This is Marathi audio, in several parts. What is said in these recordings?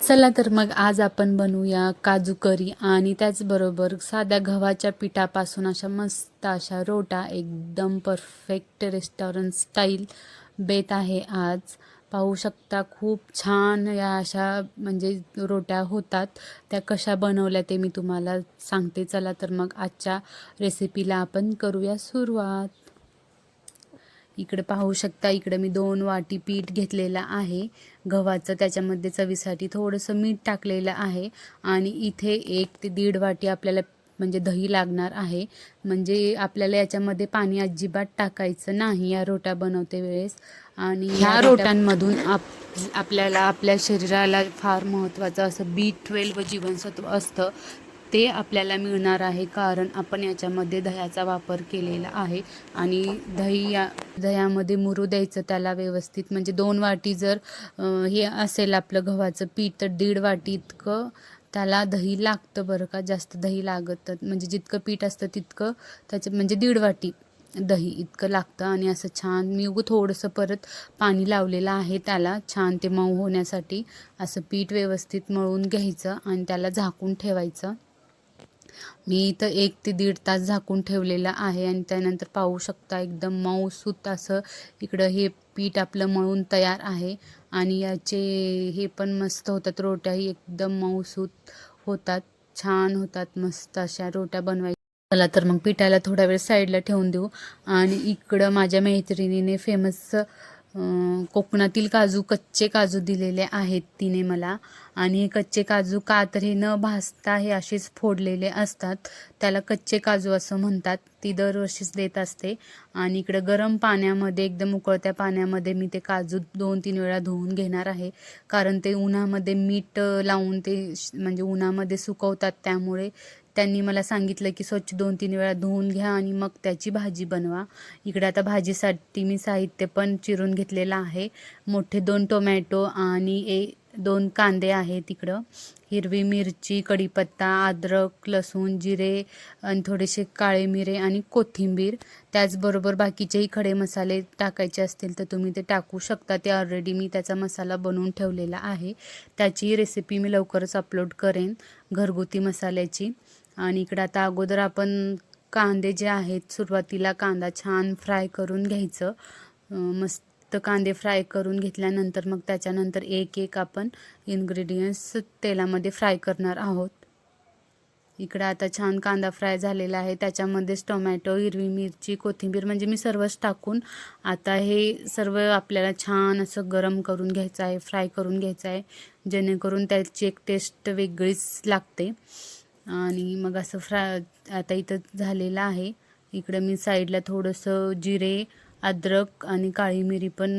चला तर मग आज आपण बनवूया काजू करी आणि त्याचबरोबर साध्या गव्हाच्या पिठापासून अशा मस्त अशा रोटा एकदम परफेक्ट रेस्टॉरंट स्टाईल बेत आहे आज. पाहू शकता खूप छान या अशा म्हणजे रोट्या होतात. त्या कशा बनवल्या ते मी तुम्हाला सांगते. चला तर मग आजच्या रेसिपीला आपण करूया सुरुवात. इकडे पाहू शकता इकडे मी दोन वाटी पीठ घेतलेलं आहे. गव्हाचं त्याच्यामध्ये चवीसाठी थोडंसं मीठ टाकलेलं आहे आणि इथे एक ते दीड वाटी आपल्याला म्हणजे दही लागणार आहे. म्हणजे आपल्याला याच्यामध्ये पाणी अजिबात टाकायचं नाही या रोट्या बनवते वेळेस. आणि ह्या रोट्यांमधून आप आपल्याला आपल्या शरीराला फार महत्त्वाचं असं बी ट्वेल्व जीवनसत्व असतं. ते आपल्याला मिळणार आहे कारण आपण याच्यामध्ये दह्याचा वापर केलेला आहे. आणि दही या दह्यामध्ये मुरू द्यायचं त्याला व्यवस्थित. म्हणजे दोन वाटी जर हे असेल आपलं गव्हाचं पीठ तर दीड वाटी इतकं त्याला दही लागतं बरं का जास्त दही लागत. म्हणजे जितकं पीठ असतं तितकं त्याचं म्हणजे दीड वाटी दही इतकं लागतं. आणि असं छान मी उगं थोडंसं परत पाणी लावलेलं आहे त्याला छान ते मऊ होण्यासाठी. असं पीठ व्यवस्थित मळून घ्यायचं आणि त्याला झाकून ठेवायचं. मी इथं एक ते दीड तास झाकून ठेवलेला आहे आणि त्यानंतर पाहू शकता एकदम मऊसूत असं इकडं हे पीठ आपलं मळून तयार आहे. आणि याचे हे पण मस्त होतात रोट्याही एकदम मऊसूत होतात छान होतात मस्त अशा रोट्या बनवायच्या चला तर मग पिठाला थोडा वेळ साईडला ठेवून देऊ. आणि इकडं माझ्या मैत्रिणीने फेमस कोकणातील काजू कच्चे काजू दिलेले आहेत तिने मला. आणि कच्चे काजू का तर हे न भाजता हे असेच फोडलेले असतात. त्याला कच्चे काजू असं म्हणतात. ती दरवर्षीच देत असते. आणि इकडं गरम पाण्यामध्ये एकदम उकळत्या पाण्यामध्ये मी ते काजू दोन तीन वेळा धुवून घेणार आहे. कारण ते उन्हामध्ये मीठ लावून ते श- म्हणजे उन्हामध्ये सुकवतात. त्यामुळे त्यांनी मला सांगितलं की स्वच्छ दोन तीन वेळा धुवून घ्या आणि मग त्याची भाजी बनवा. इकडे आता भाजीसाठी मी साहित्य पण चिरून घेतलेलं आहे. मोठे दोन टोमॅटो आणि ए दोन कांदे आहेत तिकडं हिरवी मिरची कढीपत्ता अद्रक लसूण जिरे आणि थोडेसे काळे मिरे आणि कोथिंबीर. त्याचबरोबर बाकीचेही खडे मसाले टाकायचे असतील तर तुम्ही ते टाकू शकता. ते ऑलरेडी मी त्याचा मसाला बनवून ठेवलेला आहे. त्याची रेसिपी मी लवकरच अपलोड करेन. घरगुती मसाल्याची. आणि इकडं आता अगोदर आपण कांदे जे आहेत सुरुवातीला कांदा छान फ्राय करून घ्यायचं. मस्त कांदे फ्राय करून घेतल्यानंतर मग त्याच्यानंतर एक एक आपण इन्ग्रेडियंट्स तेलामध्ये फ्राय करणार आहोत. इकडं आता छान कांदा फ्राय झालेला आहे. त्याच्यामध्येच टोमॅटो हिरवी मिरची कोथिंबीर म्हणजे मी सर्वच टाकून आता हे सर्व आपल्याला छान असं गरम करून घ्यायचं आहे फ्राय करून घ्यायचं आहे. जेणेकरून त्याची एक टेस्ट वेगळीच लागते. आणि मग असं फ्राय आता इथं झालेलं आहे. इकडं मी साईडला थोडंसं जिरे अद्रक आणि काळी मिरी पण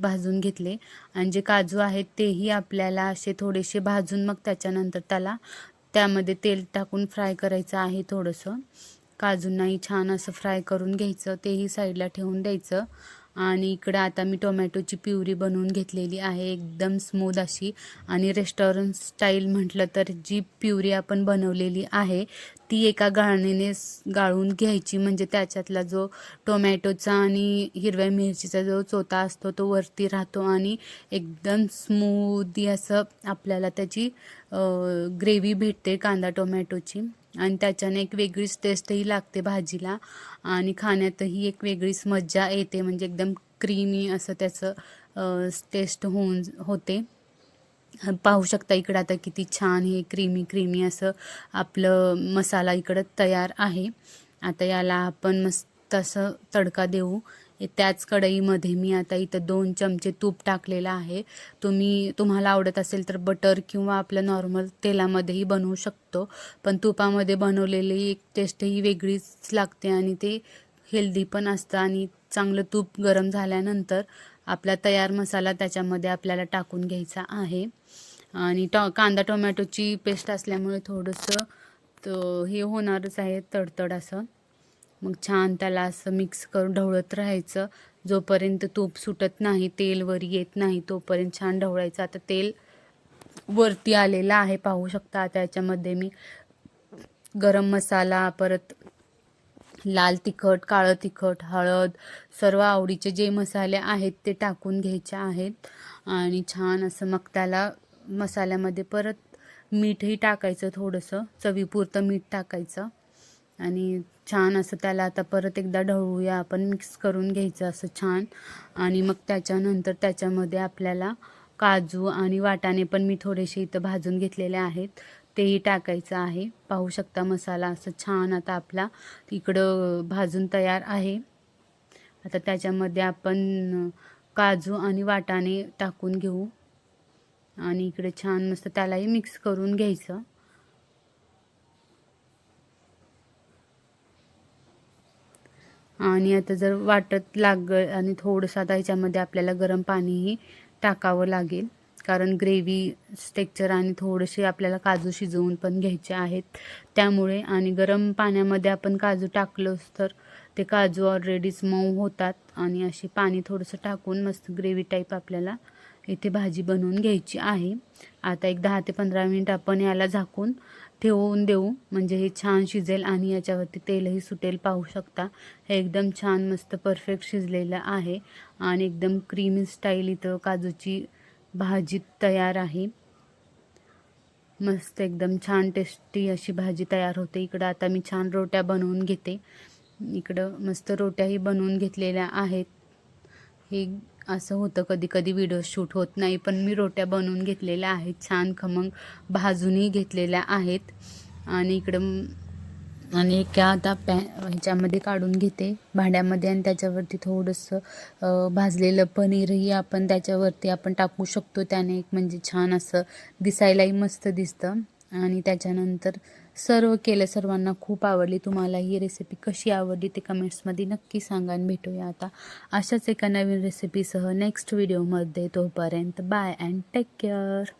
भाजून घेतले. आणि जे काजू आहेत तेही आपल्याला असे थोडेसे भाजून मग त्याच्यानंतर त्याला त्यामध्ये तेल टाकून फ्राय करायचं आहे थोडंसं. काजूंनाही छान असं फ्राय करून घ्यायचं तेही साईडला ठेवून द्यायचं. आणि इकडं आता मी टोमॅटोची प्युरी बनवून घेतलेली आहे एकदम स्मूद अशी. आणि रेस्टॉरंट स्टाईल म्हटलं तर जी प्युरी आपण बनवलेली आहे ती एका गाळणीने गाळून घ्यायची. म्हणजे त्याच्यातला जो टोमॅटोचा आणि हिरव्या मिरचीचा जो चोथा असतो तो वरती राहतो आणि एकदम स्मूदी असं आपल्याला त्याची ग्रेव्ही भेटते कांदा टोमॅटोची. आणि त्याच्याने एक वेगळीच टेस्टही लागते भाजीला. आणि खाण्यातही एक वेगळीच मज्जा येते. म्हणजे एकदम क्रीमी असं त्याचं टेस्ट होऊन होते. पाहू शकता इकडं आता किती छान हे क्रीमी क्रीमी असं आपलं मसाला इकडं तयार आहे. आता याला आपण मस्त असं तडका देऊ. त्याच कढईमध्ये मी आता इथं दोन चमचे तूप टाकलेलं आहे. तुम्ही तुम्हाला आवडत असेल तर बटर किंवा आपलं नॉर्मल तेलामध्येही बनवू शकतो. पण तुपामध्ये बनवलेली एक टेस्टही वेगळीच लागते आणि ते हेल्दी पण असतं आणि चांगलं तूप गरम झाल्यानंतर आपला तयार मसाला त्याच्यामध्ये आपल्याला टाकून घ्यायचा आहे. आणि टॉ कांदा टोमॅटोची पेस्ट असल्यामुळे थोडंसं हे होणारच आहे तडतड असं. मग छान त्याला असं मिक्स करून ढवळत राहायचं. जोपर्यंत तूप सुटत नाही तेल वर येत नाही तोपर्यंत छान ढवळायचं. आता तेल वरती आलेलं आहे पाहू शकता. आता याच्यामध्ये मी गरम मसाला परत लाल तिखट काळं तिखट हळद सर्व आवडीचे जे मसाले आहेत ते टाकून घ्यायचे आहेत. आणि छान असं मग त्याला मसाल्यामध्ये परत मीठही टाकायचं थोडंसं चवीपुरतं मीठ टाकायचं. आणि छान असं त्याला आता परत एकदा ढवळूया आपण मिक्स करून घ्यायचं असं छान. आणि मग त्याच्यानंतर त्याच्यामध्ये आपल्याला काजू आणि वाटाणे पण मी थोडेसे इथं भाजून घेतलेले आहेत. तेही टाकायचं आहे. पाहू शकता मसाला असं छान आता आपला इकडं भाजून तयार आहे. आता त्याच्यामध्ये आपण काजू आणि वाटाणे टाकून घेऊ. आणि इकडे छान मस्त त्यालाही मिक्स करून घ्यायचं. आणि आता जर वाटत लाग आणि थोडंसं आता ह्याच्यामध्ये आपल्याला गरम पाणीही टाकावं लागेल. कारण ग्रेव्ही स्टेक्चर आणि थोडेसे आपल्याला काजू शिजवून पण घ्यायचे आहेत. त्यामुळे आणि गरम पाण्यामध्ये आपण काजू टाकलोच तर ते काजू ऑलरेडीच मऊ होतात. आणि अशी पाणी थोडंसं टाकून मस्त ग्रेव्ही टाईप आपल्याला इथे भाजी बनवून घ्यायची आहे. आता एक दहा ते पंधरा मिनिट आपण याला झाकून ठेवून देऊ. म्हणजे हे छान शिजेल आणि याच्यावरती तेलही सुटेल पाहू शकता. हे एकदम छान मस्त परफेक्ट शिजलेलं आहे. आणि एकदम क्रीमी स्टाईल इथं काजूची भाजी तयार आहे. मस्त एकदम छान टेस्टी अशी भाजी तयार होते. इकडं आता मी छान रोट्या बनवून घेते. इकडं मस्त रोट्याही बनवून घेतलेल्या आहेत. हे असं होतं. कधी कधी व्हिडिओ शूट होत नाही पण मी रोट्या बनवून घेतलेल्या आहेत. छान खमंग भाजूनही घेतलेल्या आहेत. आणि इकडं आणि एका आता पॅ ह्याच्यामध्ये काढून घेते भांड्यामध्ये आणि त्याच्यावरती थोडंसं भाजलेलं पनीरही आपण त्याच्यावरती आपण टाकू शकतो. त्याने एक म्हणजे छान असं दिसायलाही मस्त दिसतं. आणि त्याच्यानंतर सर्व केलं. सर्वांना खूप आवडली. तुम्हाला ही रेसिपी कशी आवडली ते कमेंट्समध्ये नक्की सांगा आणि भेटूया आता अशाच एका नवीन रेसिपीसह नेक्स्ट व्हिडिओमध्ये तोपर्यंत बाय अँड टेक केअर